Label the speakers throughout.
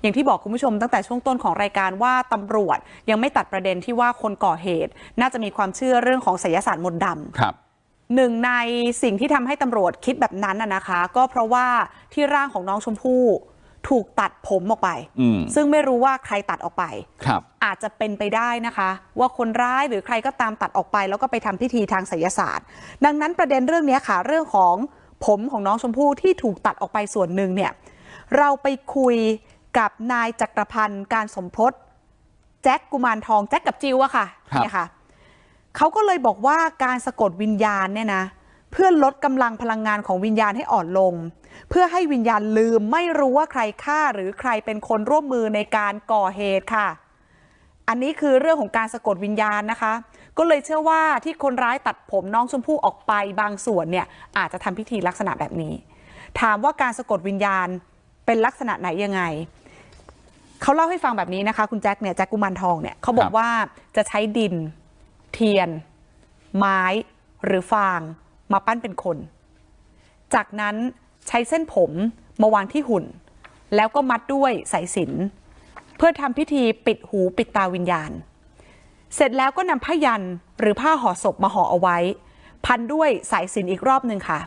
Speaker 1: อย่างที่บอกคุณผู้ชมตั้งแต่ช่วงต้นของรายการว่าตำรวจยังไม่ตัดประเด็นที่ว่าคนก่อเหตุ น่าจะมีความเชื่อเรื่องของไสยศาสตร์มนต์ดำ
Speaker 2: ครับ
Speaker 1: หนึ่งในสิ่งที่ทำให้ตำรวจคิดแบบนั้นน่ะนะคะ ก็เพราะว่าที่ร่างของน้องชมพู่ถูกตัดผมออกไป
Speaker 2: อืม
Speaker 1: ซึ่งไม่รู้ว่าใครตัดออกไป
Speaker 2: ครับ
Speaker 1: อาจจะเป็นไปได้นะคะ ว่าคนร้ายหรือใครก็ตามตัดออกไป แล้วก็ไปทำพิธีทางไสยศาสตร์ ดังนั้นประเด็นเรื่องเนี้ยค่ะเรื่องของผมของน้องชมพู่ที่ถูกตัดออกไปส่วนหนึ่งเนี่ย เราไปคุย กับนายจักรพันธ์การสมพศแจ็คกุมารทองแจ็คกับจิวอะค่ะ
Speaker 2: ครับ
Speaker 1: เนี่ยค่ะเขาก็เลยบอกว่าการสะกดวิญญาณเนี่ยนะเพื่อลดกำลังพลังงานของวิญญาณให้อ่อนลง เพื่อให้วิญญาณลืมไม่รู้ว่าใครฆ่าหรือใครเป็นคนร่วมมือในการก่อเหตุค่ะ อันนี้คือเรื่องของการสะกดวิญญาณนะคะ ก็เลยเชื่อว่าที่คนร้ายตัดผมน้องชมพู่ออกไปบางส่วนเนี่ยอาจจะทำพิธีลักษณะแบบนี้ ถามว่าการสะกดวิญญาณเป็นลักษณะไหนยังไง เขาเล่าให้ฟังแบบนี้นะคะคุณแจ็คเนี่ยแจ็คกุมารทองเนี่ยเขาบอ
Speaker 2: ค
Speaker 1: ก
Speaker 2: รับ
Speaker 1: ว่าจะใช้ดินเทียน ไม้หรือฟางมาปั้นเป็นคน จากนั้นใช้เส้นผมมาวางที่หุ่น แล้วก็มัดด้วยสายสิญจนเพื่อทำพิธีปิดหูปิดตาวิญญาณ เสร็จแล้วก็นำผ้ายันหรือผ้าห่อศพมาห่อเอาไว้ พันด้วยสายสิญจนอีกรอบหนึ่งค่ะ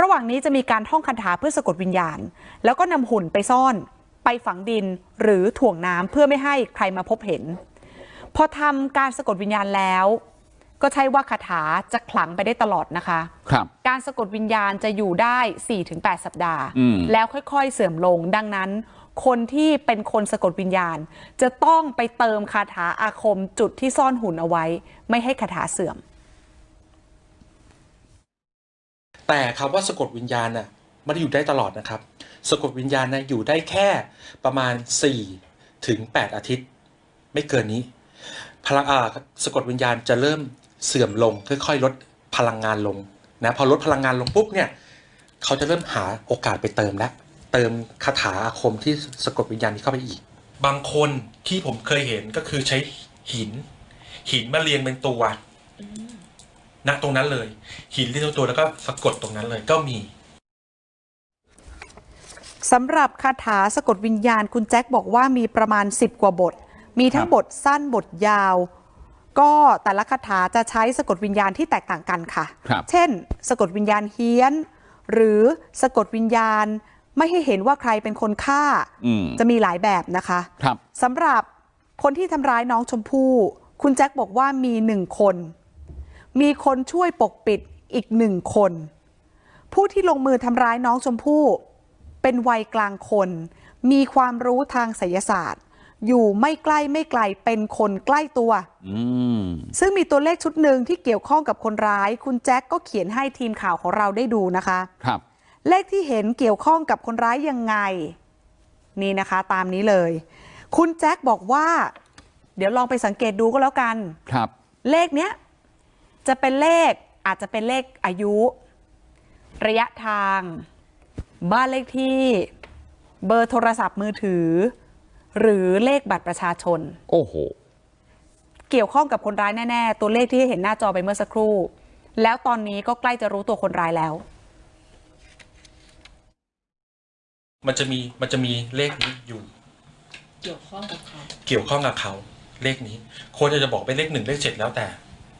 Speaker 1: ระหว่างนี้จะมีการท่องคาถาเพื่อสะกดวิญญาณ แล้วก็นำหุ่นไปซ่อน ไปฝังดินหรือถ่วงน้ำเพื่อไม่ให้ใครมาพบเห็น พอทำการสะกดวิญญาณแล้ว ก็ใช่ว่าคาถาจะขลังไปได้ตลอดนะคะ
Speaker 2: ครับ
Speaker 1: การสะกดวิญญาณจะอยู่ได้ 4-8 สัปดาห์
Speaker 2: อืม
Speaker 1: แล้วค่อยๆเสื่อมลงดังนั้นคนที่เป็นคนสะกดวิญญาณ จะต้องไปเติมคาถาอาคมจุดที่ซ่อนหุ่นเอาไว้ ไม่ให้คาถาเสื่อม
Speaker 3: แต่คำว่าสะกดวิญญาณน่ะ ไม่ได้อยู่ได้ตลอดนะครับสะกดวิญญาณนะอยู่ได้แค่ประมาณ 4 ถึง 8 อาทิตย์ ไม่เกินนี้ พลังอ่าสะกดวิญญาณจะเริ่มเสื่อมลงค่อยๆ ลดพลังงานลงนะพอลดพลังงานลงปุ๊บเนี่ยเขาจะเริ่มหาโอกาสไปเติมแล้วเติมคาถาอาคมที่สะกดวิญญาณนี้เข้าไปอีก บางคนที่ผมเคยเห็นก็คือใช้หิน หินมาเรียงเป็นตัวณตรงนั้นเลย หินที่ตัวตัวแล้วก็สะกดตรงนั้นเลยก็มี
Speaker 1: สำหรับคาถาสะกดวิญญาณคุณแจ็คบอกว่ามีประมาณ 10 กว่าบท มีทั้ง
Speaker 2: ครับ
Speaker 1: บทสั้นบทยาว ก็แต่ละคาถาจะใช้สะกดวิญญาณที่แตกต่างกันค่ะ
Speaker 2: ครับ
Speaker 1: เช่น สะกดวิญญาณเฮี้ยน หรือสะกดวิญญาณไม่ให้เห็นว่าใครเป็นคนฆ่า
Speaker 2: อืม
Speaker 1: จะมีหลายแบบนะคะ
Speaker 2: ครับ
Speaker 1: สำหรับคนที่ทำร้ายน้องชมพู่ คุณแจ็คบอกว่ามีหนึ่งคน มีคนช่วยปกปิดอีกหนึ่งคน ผู้ที่ลงมือทำร้ายน้องชมพู่ เป็นวัยกลางคนมีความรู้ทางไสยศาสตร์ อยู่ไม่ใกล้ไม่ไกลเป็นคนใกล้ตัว
Speaker 2: อืม
Speaker 1: ซึ่งมีตัวเลขชุดหนึ่งที่เกี่ยวข้องกับคนร้าย คุณแจ็คก็เขียนให้ทีมข่าวของเราได้ดูนะคะ
Speaker 2: ครับ
Speaker 1: เลขที่เห็นเกี่ยวข้องกับคนร้ายยังไง นี่นะคะ ตามนี้เลย คุณแจ็คบอกว่า เดี๋ยวลองไปสังเกตดูก็แล้วกัน
Speaker 2: ครับ
Speaker 1: เลขเนี้ยจะเป็นเลขอาจจะเป็นเลขอายุ ระยะทาง บ้านเลขที่เบอร์โทรศัพท์มือถือ หรือเลขบัตรประชาชน
Speaker 2: โอ้โห
Speaker 1: เกี่ยวข้องกับคนร้ายแน่ ๆ ตัวเลขที่เห็นหน้าจอไปเมื่อสักครู่ แล้วตอนนี้ก็ใกล้จะรู้ตัวคนร้ายแล้ว
Speaker 3: มันจะมีมันจะมีเลขนี้อยู่
Speaker 4: เกี่ยวข้องกับเขา
Speaker 3: เกี่ยวข้องกับเขาเลขนี้โค้ชจะบอกเป็นเลขหนึ่งเลขเจ็ดแล้วแต่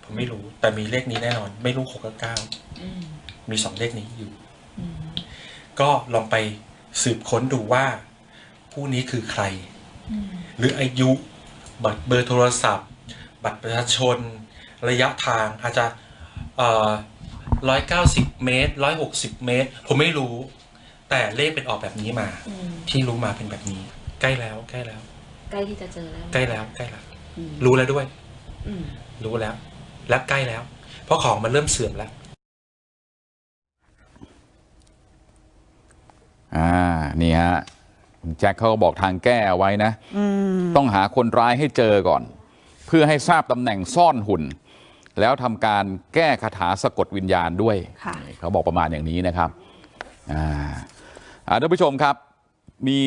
Speaker 3: ผมไม่รู้แต่มีเลขนี้แน่นอน ไม่รู้หกกับเก้า
Speaker 4: อืม
Speaker 3: มีสองเลขนี้อยู่
Speaker 4: อืม
Speaker 3: ก็ลองไปสืบค้นดูว่า ผู้นี้คือใคร
Speaker 4: อืม
Speaker 3: หรืออายุบัตรเบอร์โทรศัพท์ บัตรประชาชน ระยะทางอาจจะเอ่อร้อยเก้าสิบเมตรร้อยหกสิบเมตร ผมไม่รู้ แต่เลขเป็นออกแบบนี้มา
Speaker 4: อืม
Speaker 3: ที่รู้มาเป็นแบบนี้ ใกล้แล้วใกล้แล้ว
Speaker 4: ใกล้ที่จะเจอแล้ว
Speaker 3: ใกล้แล้วใกล้แล้ว
Speaker 4: อืม
Speaker 3: รู้แล้วด้วย
Speaker 4: อืม
Speaker 3: รู้แล้ว และใกล้แล้ว เพราะของมันเริ่มเสื่อมแล้ว
Speaker 2: อ่า นี่ฮะคุณแจ็คเขาก็บอกทางแก้เอาไว้นะ
Speaker 1: อืม
Speaker 2: ต้องหาคนร้ายให้เจอก่อน เพื่อให้ทราบตำแหน่งซ่อนหุ่น แล้วทำการแก้คาถาสะกดวิญญาณด้วย
Speaker 1: ค่ะ
Speaker 2: นี่เขาบอกประมาณอย่างนี้นะครับอ่าอ่าท่านผู้ชมครับ มี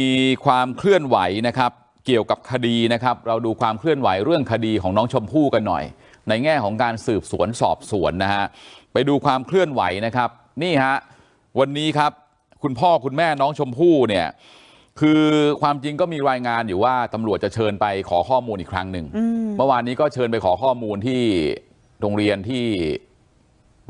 Speaker 2: ความเคลื่อนไหวนะครับ เกี่ยวกับคดีนะครับ เราดูความเคลื่อนไหวเรื่องคดีของน้องชมพู่กันหน่อย ในแง่ของการสืบสวนสอบสวนนะฮะไปดูความเคลื่อนไหวนะครับ นี่ฮะวันนี้ครับ คุณพ่อคุณแม่น้องชมพู่เนี่ยคือความจริงก็มีรายงานอยู่ว่าตำรวจจะเชิญไปขอข้อมูลอีกครั้งหนึ่ง
Speaker 1: อืม
Speaker 2: เมื่อวานนี้ก็เชิญไปขอข้อมูลที่โรงเรียนที่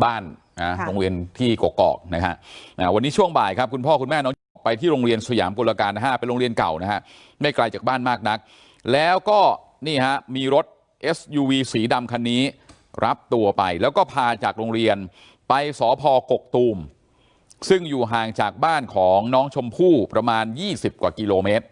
Speaker 2: บ้านนะ
Speaker 1: ค่ะ
Speaker 2: โรงเรียนที่กกอกนะฮะอ่าวันนี้ช่วงบ่ายครับคุณพ่อคุณแม่น้องไปที่โรงเรียนสยามกุลการนะฮะเป็นโรงเรียนเก่านะฮะไม่ไกลจากบ้านมากนัก แล้วก็นี่ฮะมีรถ SUV สีดำคันนี้ รับตัวไป แล้วก็พาจากโรงเรียนไปสพกกตูม ซึ่งอยู่ห่างจากบ้านของน้องชมพู่ประมาณ20กว่ากิโลเมตร